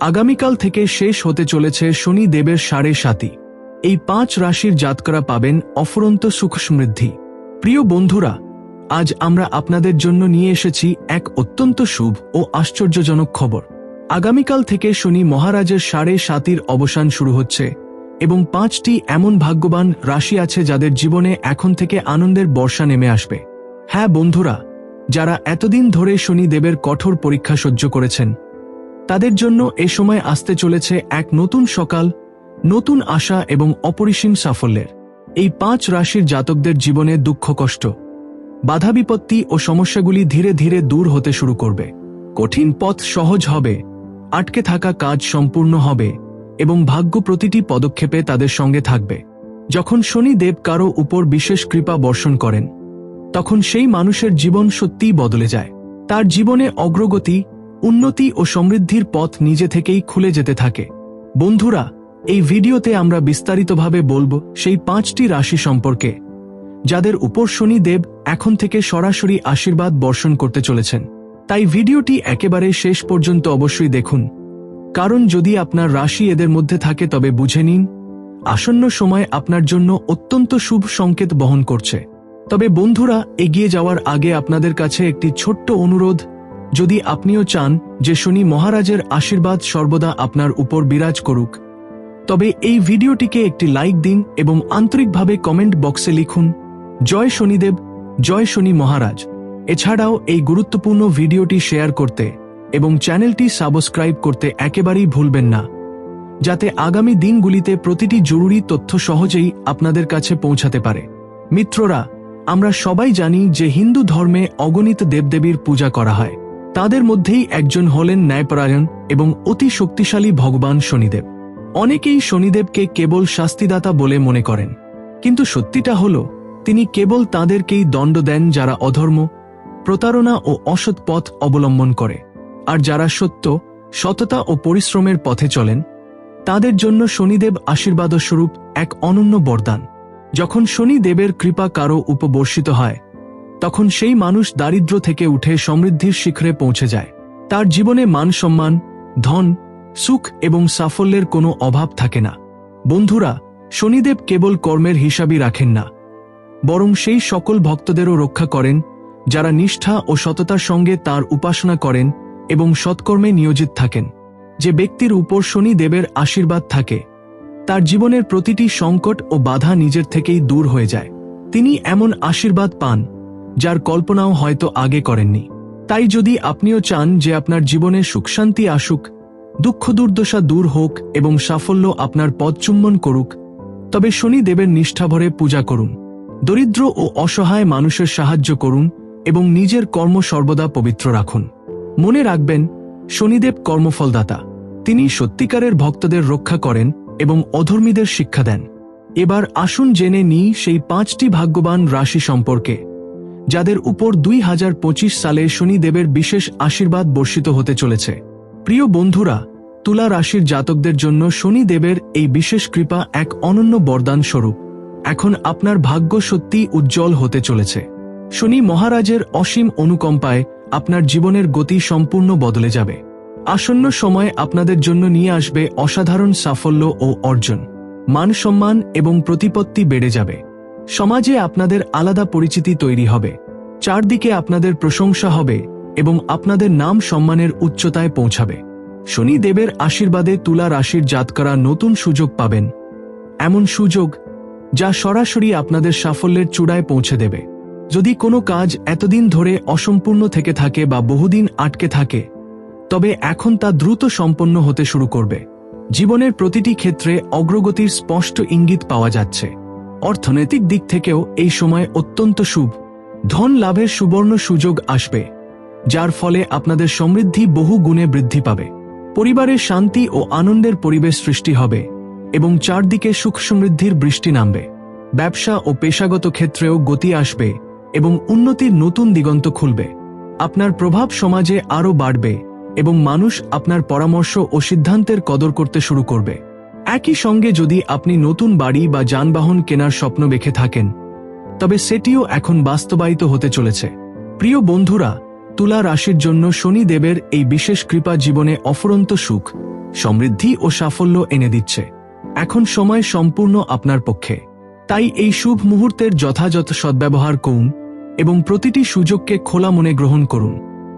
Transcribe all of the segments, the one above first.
আগামীকাল থেকে শেষ হতে চলেছে শনি দেবের সাড়ে সাতি এই পাঁচ রাশির জাতকরা পাবেন অফুরন্ত সুখ সমৃদ্ধি। প্রিয় বন্ধুরা, আজ আমরা আপনাদের জন্য নিয়ে এসেছি এক অত্যন্ত শুভ ও আশ্চর্যজনক খবর। আগামীকাল থেকে শনি মহারাজের সাড়ে সাতির অবসান শুরু হচ্ছে এবং পাঁচটি এমন ভাগ্যবান রাশি আছে যাদের জীবনে এখন থেকে আনন্দের বর্ষা নেমে আসবে। হ্যাঁ বন্ধুরা, যারা এতদিন ধরে শনি দেবের কঠোর পরীক্ষা সহ্য করেছেন তাদের জন্য এ সময় আসতে চলেছে এক নতুন সকাল, নতুন আশা এবং অপরিসীম সাফল্যের। এই পাঁচ রাশির জাতকদের জীবনে দুঃখ, কষ্ট, বাধা বিপত্তি ও সমস্যাগুলি ধীরে ধীরে দূর হতে শুরু করবে। কঠিন পথ সহজ হবে, আটকে থাকা কাজ সম্পূর্ণ হবে এবং ভাগ্য প্রতিটি পদক্ষেপে তাদের সঙ্গে থাকবে। যখন শনি দেব কারও উপর বিশেষ কৃপা বর্ষণ করেন, তখন সেই মানুষের জীবন সত্যিই বদলে যায়। তার জীবনে অগ্রগতি উন্নতি ও সমৃদ্ধির পথ নিজে থেকেই খুলে যেতে থাকে। বন্ধুরা, এই ভিডিওতে আমরা বিস্তারিতভাবে বলব সেই পাঁচটি রাশি সম্পর্কে, যাদের উপর শনি দেব এখন থেকে সরাসরি আশীর্বাদ বর্ষণ করতে চলেছেন। তাই ভিডিওটি একেবারে শেষ পর্যন্ত অবশ্যই দেখুন। কারণ যদি আপনার রাশি এদের মধ্যে থাকে, তবে বুঝে নিন, আসন্ন সময় আপনার জন্য অত্যন্ত শুভ সংকেত বহন করছে। তবে বন্ধুরা, এগিয়ে যাওয়ার আগে আপনাদের কাছে একটি ছোট্ট অনুরোধ যদি আপনিও চান যে শনি মহারাজের আশীর্বাদ সর্বদা আপনার উপর বিরাজ করুক, তবে এই ভিডিওটিকে একটি লাইক দিন এবং আন্তরিকভাবে কমেন্ট বক্সে লিখুন, জয় শনিদেব, জয় শনি মহারাজ। এছাড়াও এই গুরুত্বপূর্ণ ভিডিওটি শেয়ার করতে এবং চ্যানেলটি সাবস্ক্রাইব করতে একেবারেই ভুলবেন না, যাতে আগামী দিনগুলিতে প্রতিটি জরুরি তথ্য সহজেই আপনাদের কাছে পৌঁছাতে পারে। মিত্ররা, আমরা সবাই জানি যে হিন্দু ধর্মে অগণিত দেবদেবীর পূজা করা হয়। তাদের মধ্যেই একজন হলেন ন্যায়পরায়ণ এবং অতি শক্তিশালী ভগবান শনিদেব। অনেকেই শনিদেবকে কেবল শাস্তিদাতা বলে মনে করেন। কিন্তু সত্যিটা হল, তিনি কেবল তাদেরকেই দণ্ড দেন যারা অধর্ম, প্রতারণা ও অসৎ পথ অবলম্বন করে। আর যারা সত্য, সততা ও পরিশ্রমের পথে চলেন, তাদের জন্য শনিদেব আশীর্বাদস্বরূপ এক অনন্য বরদান। যখন শনিদেবের কৃপা কারও উপবর্ষিত হয় তখন সেই মানুষ দারিদ্র থেকে উঠে সমৃদ্ধির শিখরে পৌঁছে যায়। তার জীবনে মান সম্মান, ধন, সুখ এবং সাফল্যের কোনো অভাব থাকে না। বন্ধুরা, শনিদেব কেবল কর্মের হিসাবই রাখেন না। বরং সেই সকল ভক্তদেরও রক্ষা করেন, যারা নিষ্ঠা ও সততার সঙ্গে তার উপাসনা করেন এবং সৎকর্মে নিয়োজিত থাকেন। যে ব্যক্তির উপর শনি দেবের আশীর্বাদ থাকে, তার জীবনের প্রতিটি সংকট ও বাধা নিজের থেকেই দূর হয়ে যায়। তিনি এমন আশীর্বাদ পান যার কল্পনাও হয়তো আগে করেননি। তাই যদি আপনিও চান যে আপনার জীবনে সুখশান্তি আসুক, দুঃখ দুর্দশা দূর হোক এবং সাফল্য আপনার পদ চুম্বন করুক, তবে শনি দেবের নিষ্ঠাভরে পূজা করুন, দরিদ্র ও অসহায় মানুষের সাহায্য করুন এবং নিজের কর্ম সর্বদা পবিত্র রাখুন। মনে রাখবেন, শনিদেব কর্মফলদাতা। তিনি সত্যিকারের ভক্তদের রক্ষা করেন এবং অধর্মীদের শিক্ষা দেন। এবার আসুন জেনে নিই সেই পাঁচটি ভাগ্যবান রাশি সম্পর্কে। যাদের উপর দুই হাজার পঁচিশ সালে শনিদেবের বিশেষ আশীর্বাদ বর্ষিত হতে চলেছে। প্রিয় বন্ধুরা, তুলা রাশির জাতকদের জন্য শনিদেবের এই বিশেষ কৃপা এক অনন্য বরদান স্বরূপ। এখন আপনার ভাগ্য সত্যি উজ্জ্বল হতে চলেছে। শনি মহারাজের অসীম অনুকম্পায় আপনার জীবনের গতি সম্পূর্ণ বদলে যাবে। আসন্ন সময় আপনাদের জন্য নিয়ে আসবে অসাধারণ সাফল্য ও অর্জন। মান সম্মান এবং প্রতিপত্তি বেড়ে যাবে। সমাজে আপনাদের আলাদা পরিচিতি তৈরি হবে। চারদিকে আপনাদের প্রশংসা হবে এবং আপনাদের নাম সম্মানের উচ্চতায় পৌঁছাবে। শনি দেবের আশীর্বাদে তুলা রাশির জাতকরা নতুন সুযোগ পাবেন। এমন সুযোগ যা সরাসরি আপনাদের সাফল্যের চূড়ায় পৌঁছে দেবে। যদি কোনো কাজ এতদিন ধরে অসম্পূর্ণ থেকে থাকে বা বহুদিন আটকে থাকে, তবে এখন তা দ্রুত সম্পন্ন হতে শুরু করবে। জীবনের প্রতিটি ক্ষেত্রে অগ্রগতির স্পষ্ট ইঙ্গিত পাওয়া যাচ্ছে। অর্থনৈতিক দিক থেকেও এই সময় অত্যন্ত শুভ। ধন লাভের সুবর্ণ সুযোগ আসবে, যার ফলে আপনাদের সমৃদ্ধি বহু গুণে বৃদ্ধি পাবে। পরিবারের শান্তি ও আনন্দের পরিবেশ সৃষ্টি হবে এবং চারদিকে সুখ সমৃদ্ধির বৃষ্টি নামবে। ব্যবসা ও পেশাগত ক্ষেত্রেও গতি আসবে এবং উন্নতির নতুন দিগন্ত খুলবে। আপনার প্রভাব সমাজে আরও বাড়বে এবং মানুষ আপনার পরামর্শ ও সিদ্ধান্তের কদর করতে শুরু করবে। একই সঙ্গে যদি আপনি নতুন বাড়ি বা যানবাহন কেনার স্বপ্ন বেঁকে থাকেন, তবে সেটিও এখন বাস্তবায়িত হতে চলেছে। প্রিয় বন্ধুরা, তুলা রাশির জন্য শনি দেবের এই বিশেষ কৃপা জীবনে অফুরন্ত সুখ, সমৃদ্ধি ও সাফল্য এনে দিচ্ছে। এখন সময় সম্পূর্ণ আপনার পক্ষে। তাই এই শুভ মুহূর্তের যথাযথ সদ্ব্যবহার করুন এবং প্রতিটি সুযোগকে খোলা মনে গ্রহণ করুন।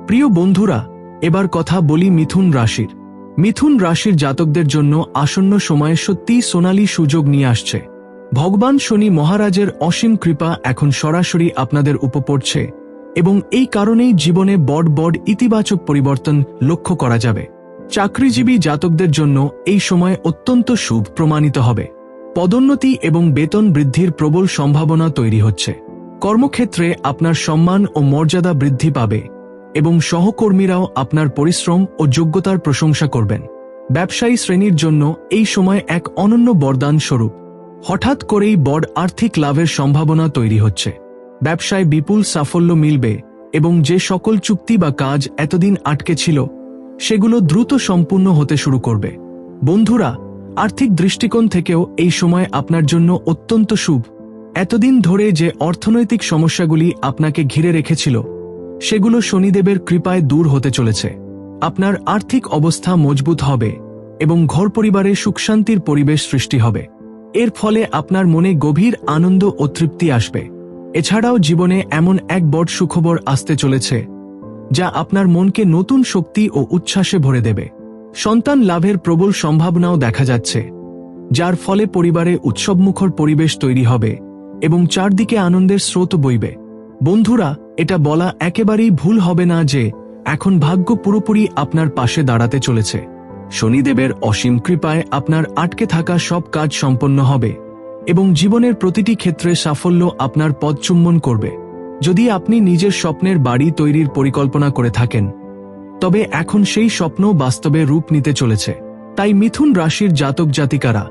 প্রিয় বন্ধুরা, এবার কথা বলি মিথুন রাশির। মিথুন রাশির জাতকদের জন্য আসন্ন সময়ে সত্যি সোনালি সুযোগ নিয়ে আসছে। ভগবান শনি মহারাজের অসীম কৃপা এখন সরাসরি আপনাদের উপর পড়ছে এবং এই কারণেই জীবনে বড় বড় ইতিবাচক পরিবর্তন লক্ষ্য করা যাবে। চাকরিজীবী জাতকদের জন্য এই সময় অত্যন্ত শুভ প্রমাণিত হবে। পদোন্নতি এবং বেতন বৃদ্ধির প্রবল সম্ভাবনা তৈরি হচ্ছে। কর্মক্ষেত্রে আপনার সম্মান ও মর্যাদা বৃদ্ধি পাবে। এবং সহকর্মীরাও আপনার পরিশ্রম ও যোগ্যতার প্রশংসা করবেন। ব্যবসায়ী শ্রেণির জন্য এই সময় এক অনন্য বরদান স্বরূপ। হঠাৎ করেই বড় আর্থিক লাভের সম্ভাবনা তৈরি হচ্ছে। ব্যবসায় বিপুল সাফল্য মিলবে এবং যে সকল চুক্তি বা কাজ এতদিন আটকে ছিল, সেগুলো দ্রুত সম্পূর্ণ হতে শুরু করবে। বন্ধুরা, আর্থিক দৃষ্টিকোণ থেকেও এই সময় আপনার জন্য অত্যন্ত শুভ। এতদিন ধরে যে অর্থনৈতিক সমস্যাগুলি আপনাকে ঘিরে রেখেছিল সেগুলো শনিদেবের কৃপায় দূর হতে চলেছে। আপনার আর্থিক অবস্থা মজবুত হবে এবং ঘর পরিবারে সুখশান্তির পরিবেশ সৃষ্টি হবে। এর ফলে আপনার মনে গভীর আনন্দ ও তৃপ্তি আসবে। এছাড়াও জীবনে এমন এক বড় সুখবর আসতে চলেছে, যা আপনার মনকে নতুন শক্তি ও উচ্ছ্বাসে ভরে দেবে। সন্তান লাভের প্রবল সম্ভাবনাও দেখা যাচ্ছে, যার ফলে পরিবারে উৎসবমুখর পরিবেশ তৈরি হবে এবং চারদিকে আনন্দের স্রোত বইবে। বন্ধুরা এটা বলা একেবারেই ভুল হবে না যে এখন ভাগ্য পুরোপুরি আপনার পাশে দাঁড়াতে চলেছে। শনিদেবের অসীম কৃপায় আপনার আটকে থাকা সব কাজ সম্পন্ন হবে এবং জীবনের প্রতিটি ক্ষেত্রে সাফল্য আপনার পদ চুম্বন করবে। যদি আপনি নিজের স্বপ্নের বাড়ি তৈরির পরিকল্পনা করে থাকেন, তবে এখন সেই স্বপ্ন বাস্তবে রূপ নিতে চলেছে। তাই মিথুন রাশির জাতক জাতিকারা,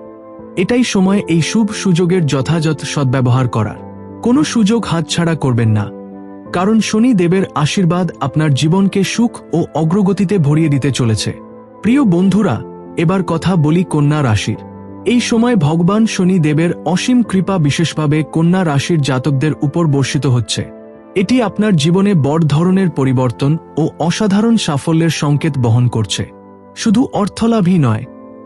এটাই সময় এই শুভ সুযোগের যথাযথ সদ্ব্যবহার করার। কোনো সুযোগ হাতছাড়া করবেন না। কারণ শনি দেবের আশীর্বাদ আপনার জীবনকে সুখ ও অগ্রগতিতে ভরিয়ে দিতে চলেছে। প্রিয় বন্ধুরা, এবার কথা বলি কন্যা রাশির। এই সময় ভগবান শনি দেবের অসীম কৃপা বিশেষভাবে কন্যা রাশির জাতকদের উপর বর্ষিত হচ্ছে। এটি আপনার জীবনে বড় ধরনের পরিবর্তন ও অসাধারণ সাফল্যের সংকেত বহন করছে। শুধু অর্থলাভই নয়,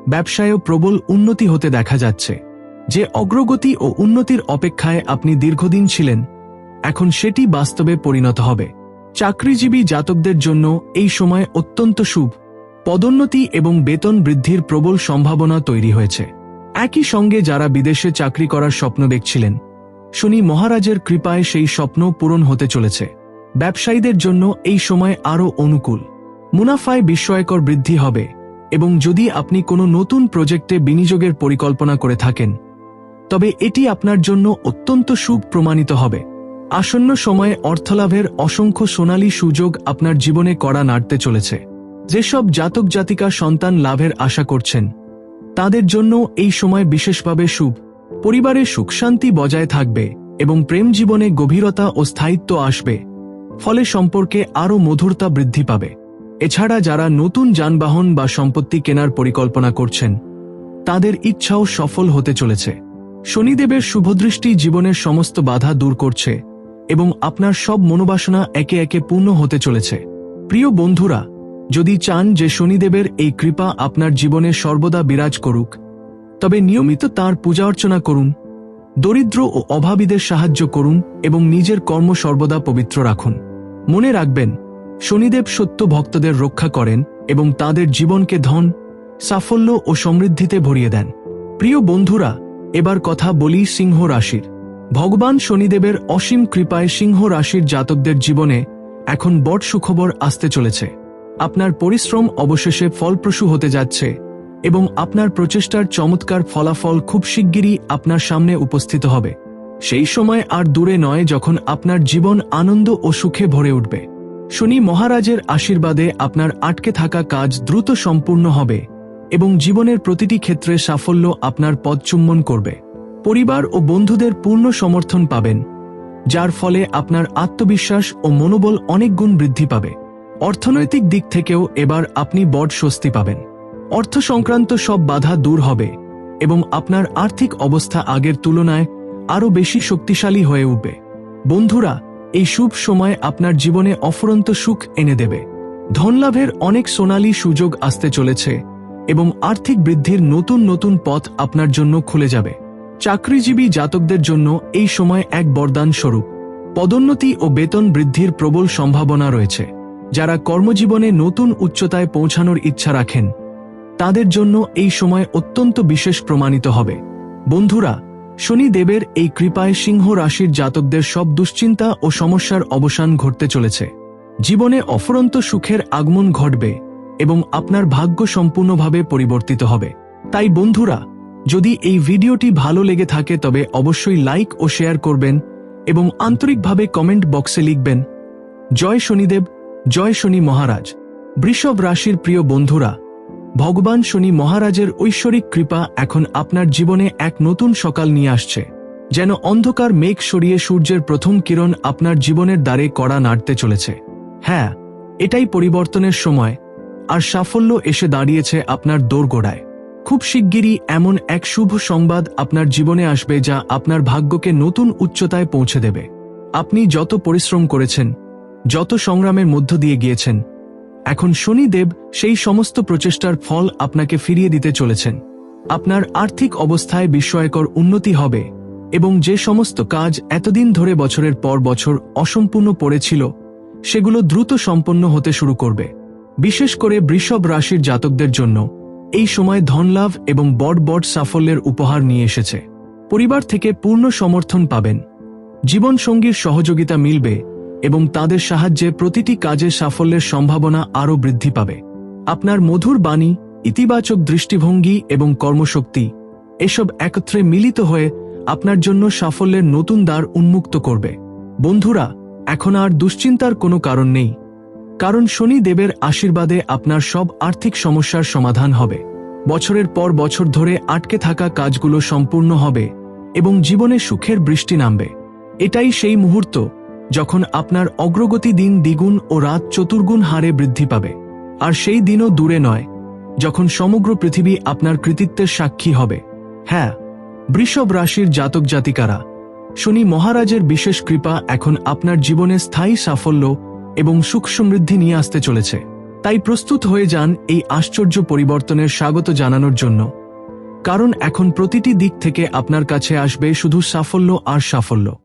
ব্যবসায়ও প্রবল উন্নতি হতে দেখা যাচ্ছে। যে অগ্রগতি ও উন্নতির অপেক্ষায় আপনি দীর্ঘদিন ছিলেন এখন সেটি বাস্তবে পরিণত হবে। চাকরিজীবী জাতকদের জন্য এই সময় অত্যন্ত শুভ। পদোন্নতি এবং বেতন বৃদ্ধির প্রবল সম্ভাবনা তৈরি হয়েছে। একই সঙ্গে যারা বিদেশে চাকরি করার স্বপ্ন দেখছিলেন, শনি মহারাজের কৃপায় সেই স্বপ্ন পূরণ হতে চলেছে। ব্যবসায়ীদের জন্য এই সময় আরও অনুকূল। মুনাফায় বিস্ময়কর বৃদ্ধি হবে এবং যদি আপনি কোনো নতুন প্রজেক্টে বিনিয়োগের পরিকল্পনা করে থাকেন, তবে এটি আপনার জন্য অত্যন্ত শুভ প্রমাণিত হবে। আসন্ন সময়ে অর্থলাভের অসংখ্য সোনালী সুযোগ আপনার জীবনে কড়া নাড়তে চলেছে। যেসব জাতক জাতিকা সন্তান লাভের আশা করছেন, তাদের জন্য এই সময় বিশেষভাবে শুভ। পরিবারে সুখ শান্তি বজায় থাকবে এবং প্রেম জীবনে গভীরতা ও স্থায়িত্ব আসবে, ফলে সম্পর্কে আরও মধুরতা বৃদ্ধি পাবে। এছাড়া যারা নতুন যানবাহন বা সম্পত্তি কেনার পরিকল্পনা করছেন, তাদের ইচ্ছাও সফল হতে চলেছে। শনিদেবের শুভদৃষ্টি জীবনের সমস্ত বাধা দূর করছে। এবং আপনার সব মনোবাসনা একে একে পূর্ণ হতে চলেছে। প্রিয় বন্ধুরা, যদি চান যে শনিদেবের এই কৃপা আপনার জীবনে সর্বদা বিরাজ করুক, তবে নিয়মিত তার পূজা অর্চনা করুন, দরিদ্র ও অভাবীদের সাহায্য করুন এবং নিজের কর্ম সর্বদা পবিত্র রাখুন। মনে রাখবেন, শনিদেব সত্য ভক্তদের রক্ষা করেন এবং তাদের জীবনকে ধন, সাফল্য ও সমৃদ্ধিতে ভরিয়ে দেন। প্রিয় বন্ধুরা, এবার কথা বলি সিংহ রাশির। ভগবান শনিদেবের অসীম কৃপায় সিংহ রাশির জাতকদের জীবনে এখন বট সুখবর আসতে চলেছে। আপনার পরিশ্রম অবশেষে ফলপ্রসূ হতে যাচ্ছে এবং আপনার প্রচেষ্টার চমৎকার ফলাফল খুব শিগগিরই আপনার সামনে উপস্থিত হবে। সেই সময় আর দূরে নয় যখন আপনার জীবন আনন্দ ও সুখে ভরে উঠবে। শনি মহারাজের আশীর্বাদে আপনার আটকে থাকা কাজ দ্রুত সম্পূর্ণ হবে এবং জীবনের প্রতিটি ক্ষেত্রে সাফল্য আপনার পদ চুম্বন করবে। পরিবার ও বন্ধুদের পূর্ণ সমর্থন পাবেন, যার ফলে আপনার আত্মবিশ্বাস ও মনোবল অনেক গুণ বৃদ্ধি পাবে। অর্থনৈতিক দিক থেকেও এবার আপনি বড় স্বস্তি পাবেন। অর্থ সংক্রান্ত সব বাধা দূর হবে এবং আপনার আর্থিক অবস্থা আগের তুলনায় আরও বেশি শক্তিশালী হয়ে উঠবে। বন্ধুরা, এই শুভ সময় আপনার জীবনে অফুরন্ত সুখ এনে দেবে। ধনলাভের অনেক সোনালী সুযোগ আসতে চলেছে এবং আর্থিক বৃদ্ধির নতুন নতুন পথ আপনার জন্য খুলে যাবে। চাকরিজীবী জাতকদের জন্য এই সময় এক বরদান স্বরূপ। পদোন্নতি ও বেতন বৃদ্ধির প্রবল সম্ভাবনা রয়েছে। যারা কর্মজীবনে নতুন উচ্চতায় পৌঁছানোর ইচ্ছা রাখেন, তাদের জন্য এই সময় অত্যন্ত বিশেষ প্রমাণিত হবে। বন্ধুরা, শনিদেবের এই কৃপায় সিংহ রাশির জাতকদের সব দুশ্চিন্তা ও সমস্যার অবসান ঘটতে চলেছে। জীবনে অফরন্ত সুখের আগমন ঘটবে এবং আপনার ভাগ্য সম্পূর্ণভাবে পরিবর্তিত হবে। তাই বন্ধুরা যদি এই ভিডিওটি ভালো লেগে থাকে তবে অবশ্যই লাইক ও শেয়ার করবেন এবং আন্তরিকভাবে কমেন্ট বক্সে লিখবেন, জয় শনিদেব, জয় শনি মহারাজ। বৃষভ রাশির প্রিয় বন্ধুরা, ভগবান শনি মহারাজের ঐশ্বরিক কৃপা এখন আপনার জীবনে এক নতুন সকাল নিয়ে আসছে, যেন অন্ধকার মেঘ সরিয়ে সূর্যের প্রথম কিরণ আপনার জীবনের দ্বারে কড়া নাড়তে চলেছে। হ্যাঁ এটাই পরিবর্তনের সময়, আর সাফল্য এসে দাঁড়িয়েছে আপনার দোরগোড়ায়। খুব শিগগিরই এমন এক শুভ সংবাদ আপনার জীবনে আসবে যা আপনার ভাগ্যকে নতুন উচ্চতায় পৌঁছে দেবে। আপনি যত পরিশ্রম করেছেন, যত সংগ্রামের মধ্য দিয়ে গিয়েছেন, এখন শনিদেব সেই সমস্ত প্রচেষ্টার ফল আপনাকে ফিরিয়ে দিতে চলেছেন। আপনার আর্থিক অবস্থায় বিস্ময়কর উন্নতি হবে এবং যে সমস্ত কাজ এতদিন ধরে বছরের পর বছর অসম্পূর্ণ পড়েছিল, সেগুলো দ্রুত সম্পন্ন হতে শুরু করবে। বিশেষ করে বৃষভ রাশির জাতকদের জন্য এই সময় ধনলাভ এবং বড় বড় সাফল্যের উপহার নিয়ে এসেছে। পরিবার থেকে পূর্ণ সমর্থন পাবেন। জীবনসঙ্গীর সহযোগিতা মিলবে এবং তাদের সাহায্যে প্রতিটি কাজে সাফল্যের সম্ভাবনা আরও বৃদ্ধি পাবে। আপনার মধুর বাণী, ইতিবাচক দৃষ্টিভঙ্গি এবং কর্মশক্তি, এসব একত্রে মিলিত হয়ে আপনার জন্য সাফল্যের নতুন দ্বার উন্মুক্ত করবে। বন্ধুরা, এখন আর দুশ্চিন্তার কোনো কারণ নেই। কারণ শনি দেবের আশীর্বাদে আপনার সব আর্থিক সমস্যার সমাধান হবে। বছরের পর বছর ধরে আটকে থাকা কাজগুলো সম্পূর্ণ হবে এবং জীবনে সুখের বৃষ্টি নামবে। এটাই সেই মুহূর্ত যখন আপনার অগ্রগতি দিন দ্বিগুণ ও রাত চতুর্গুণ হারে বৃদ্ধি পাবে। আর সেই দিনও দূরে নয়, যখন সমগ্র পৃথিবী আপনার কৃতিত্বের সাক্ষী হবে। হ্যাঁ বৃষভ রাশির জাতক জাতিকারা শনি মহারাজের বিশেষ কৃপা এখন আপনার জীবনে স্থায়ী সাফল্য এবং সুখ সমৃদ্ধি নিয়ে আসতে চলেছে। তাই প্রস্তুত হয়ে যান এই আশ্চর্য পরিবর্তনের স্বাগত জানানোর জন্য। কারণ এখন প্রতিটি দিক থেকে আপনার কাছে আসবে শুধু সাফল্য আর সাফল্য।